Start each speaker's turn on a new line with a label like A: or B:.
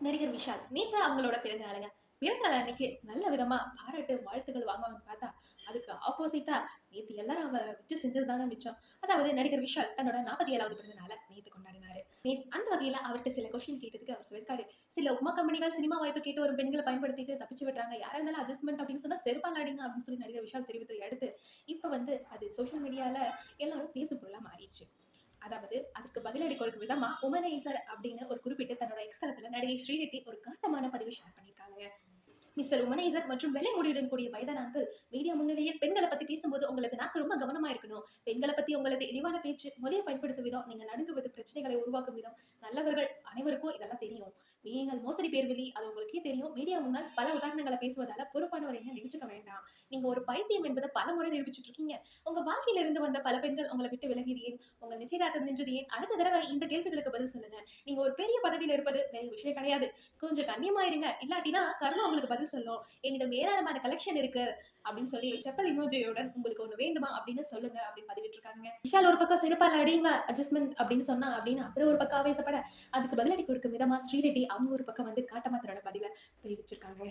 A: நடிகர் விஷால் நேற்று அவங்களோட பிறந்த நாளுங்க. பிறந்த நாள் அன்னைக்கு நல்ல விதமா பாராட்டு வாழ்த்துக்கள் வாங்குவாங்கன்னு பார்த்தா அதுக்கு ஆப்போசிட்டா நேற்று எல்லாரும் அவரை வச்சு செஞ்சதுதாங்க மிச்சம். அதாவது நடிகர் விஷால் தன்னோட நாற்பத்தி ஏழாவது பிறந்த நாளை நேற்று கொண்டாடினாரு. நே- அந்த வகையில அவர்கிட்ட சில கொஸ்டின் கேட்டதுக்கு அவர் சொல்லிருக்காரு சில உமா கம்பெனிகள் சினிமா வாய்ப்பு கேட்டு ஒரு பெண்களை பயன்படுத்திட்டு தப்பிச்சு விடுறாங்க. யாரா இருந்தாலும் அட்ஜஸ்ட்மெண்ட் அப்படின்னு சொன்னா செருப்பால் அடிங்க அப்படின்னு சொல்லி நடிகர் விஷால் தெரிவித்ததை அடுத்து இப்போ வந்து அது சோஷியல் மீடியால எல்லாரும் பேசு பொருளா மாறிடுச்சு. அதாவது அதுக்கு பதிலடி கொடுக்கும் விதமா உமனைசர் அப்படின்னு ஒரு குறிப்பிட்டு தன்னோட எக்ஸ்தலத்துல நடிகை ஸ்ரீரெட்டி ஒரு காட்டமான பதிவு ஷேர் பண்ணியிருக்காங்க. மிஸ்டர் உமனைசர் மற்றும் வெள்ளை முடியுடன் கூடிய வயதானாக்கள் மீடியா முன்னிலையில் பெண்களை பத்தி பேசும்போது உங்களுக்கு நாக்கு ரொம்ப கவனமா இருக்கணும். பெண்களை பத்தி உங்களது இழிவான பேச்சு மொழியை பயன்படுத்தும் விதம் நீங்க நடுங்குவது பிரச்சனைகளை உருவாக்கும் விதம். நல்லவர்கள் அனைவருக்கும் இதெல்லாம் தெரியும். நீங்கள் மோசடி பேர்வெளி அது உங்களுக்கே தெரியும். மீடியா முன்னால் பல உதாரணங்களை பேசுவதால பொறுப்பானவர் என்ன பிடிச்சுக்க வேண்டாம். நீங்க ஒரு பைத்தியம் என்பதை பல முறை நிரூபிச்சுட்டு இருக்கீங்க உங்க வாழ்க்கையில இருந்து வந்த பல பெண்கள் உங்களை விட்டு விலகியது ஏன் உங்க நிச்சயதார்த்தம் நின்றது ஏன்? அடுத்த தடவை இந்த கேள்விகளுக்கு பதில் சொல்லுங்க. நீங்க ஒரு பெரிய பதவியில் இருப்பது பெரிய விஷயம் கிடையாது. கொஞ்சம் கண்ணியமாயிருங்க இல்லாட்டினா கருணா உங்களுக்கு பதில் சொல்லும். என்னிடம் ஏராளமான கலெக்ஷன் இருக்கு. அப்படின்னு சொல்லி செப்பல் இமோஜியுடன் உங்களுக்கு ஒண்ணு வேண்டுமா அப்படின்னு சொல்லுங்க அப்படின்னு பதிவிட்டு இருக்காங்க விஷால் ஒரு பக்கம் சிறப்பால் அடிங்க அட்ஜஸ்ட்மெண்ட் அப்படின்னு சொன்னா அப்படின்னு அப்புறம் ஒரு பக்கம் ஆவேசப்பட. அதுக்கு பதிலடி கொடுக்கும் விதமா ஸ்ரீரெட்டி அவங்க ஒரு பக்கம் வந்து காட்டமாத்திரோட பதிவை தெரிவிச்சிருக்காங்க.